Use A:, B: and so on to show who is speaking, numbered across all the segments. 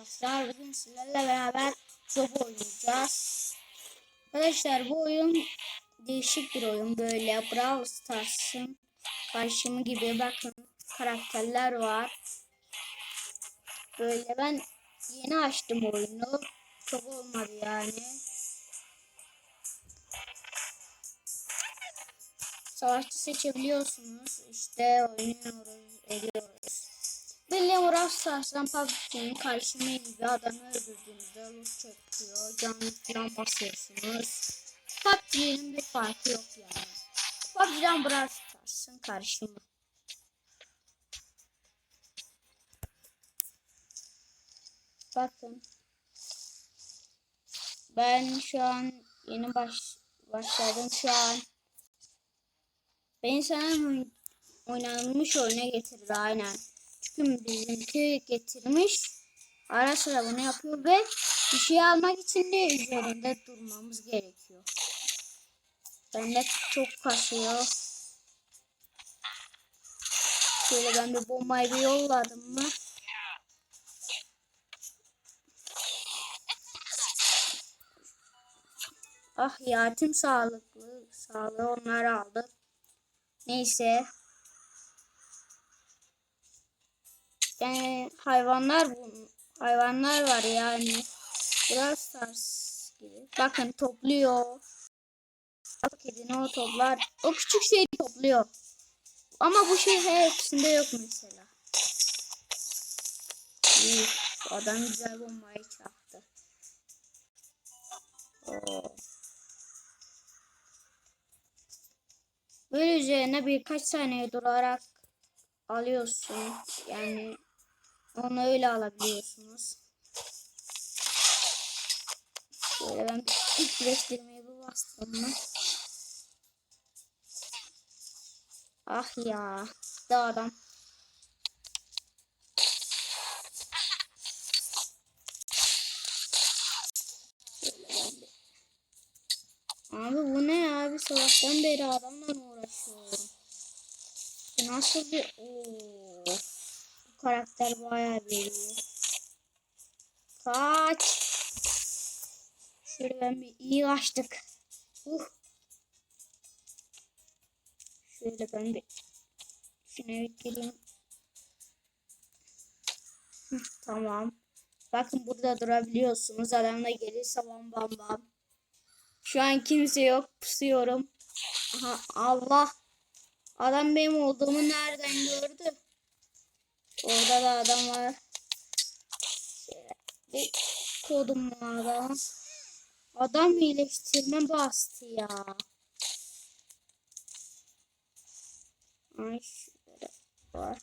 A: arkadaşlar. Bugün sizlerle beraber top oynayacağız. Arkadaşlar bu oyun değişik bir oyun. Böyle Brawl Stars'ın karşımı gibi bakın karakterler var. Böyle ben yeni açtım oyunu. Çok olmadı yani. Savaşçı seçebiliyorsunuz. İşte oynuyoruz, ediyoruz. William Brawl Stars'tan PUBG'nin karşıma gibi adamı öldürdüğünüzde loot çekiyor. Canlı falan basıyorsunuz. PUBG'nin bir farkı yok yani. PUBG'den Brawl Stars'ın karşıma. Bakın. Ben şu an yeni baş başladım şu an. Beni sana oynanmış oyuna getirdi aynen. Bizimki getirmiş. Ara sıra bunu yapıyor ve bir şey almak için de üzerinde durmamız gerekiyor. Bende çok kasıyor. Şöyle ben bir bombayı bir yolladım mı? Ah ya tüm sağlıklı sağlığı onlar aldı. Neyse. Yani hayvanlar bu hayvanlar var yani. Biraz Stars gibi. Bakın topluyor. Bak kedini o toplar. O küçük şeyi topluyor. Ama bu şey hepsinde yok mesela. İyi. Adam güzel bombayı çaktı. Oo. Böyle üzerine birkaç saniye durarak alıyorsun. Yani onu öyle alabiliyorsunuz. Şöyle ben ilk birleştirmeyi bir bastım mı? Ah ya. Da adam. Şöyle ben bir- Abi bu ne ya? Bir sabahtan beri adamla uğraşıyorum. Bu Nasıl bir... Oo. Karakter bayağı veriyor. Kaç. Ben bir iyi kaçtık. Uh. Şöyle ben bir şuna gireyim. Tamam. Bakın burada durabiliyorsunuz. Adam da gelirse bam bam bam. Şu an kimse yok. Pusuyorum. Aha, Allah. Adam benim olduğumu nereden gördü? Orada da adam var. Bir kodum adam. Adam iyileştirme bastı ya. Ay şöyle var.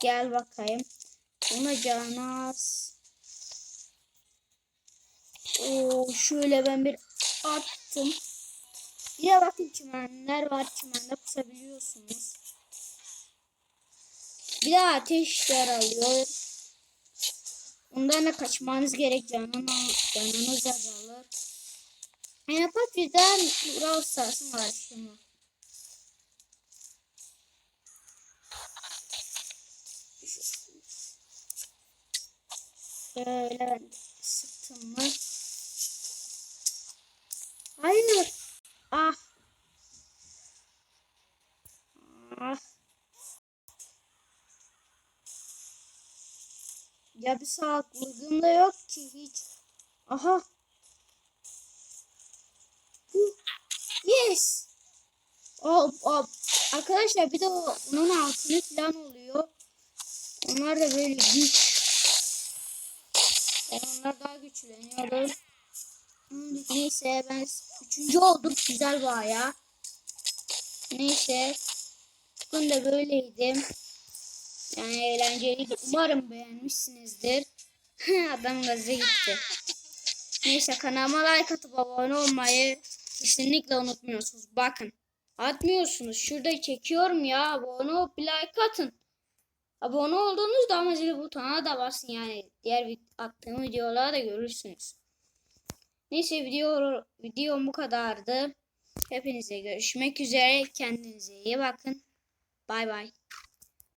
A: Gel bakayım. Buna canı az. Oo, şöyle ben bir attım. Yine bakın çimenler var. Çimende pusabiliyorsunuz. Bir de ateşler alıyor. Ondan da kaçmanız gerek. Canın, canınız azalır. Yani PUBG'den Brawl Stars'ın var şunu. Şöyle ben sıktım mı? Hayır. Ah. Ah. Ya bir sağlıklılığım da yok ki hiç. Aha. Yes. Oh, oh. Arkadaşlar bir de onun altını falan oluyor. Onlar da böyle güç. Onlar daha güçleniyordu. Hmm, Neyse ben üçüncü oldum. Güzel baya. Neyse. Bugün de böyleydim. Yani eğlenceliydi. Umarım beğenmişsinizdir. Adam gazı gitti. Neyse kanalıma like atıp abone olmayı kesinlikle unutmuyorsunuz. Bakın. Atmıyorsunuz. Şurada çekiyorum ya. Abone olup bir like atın. Abone olduğunuzda ama zil butonuna da basın yani. Diğer attığım videoları da görürsünüz. Neyse video videom bu kadardı. Hepinize görüşmek üzere. Kendinize iyi bakın. Bay bay.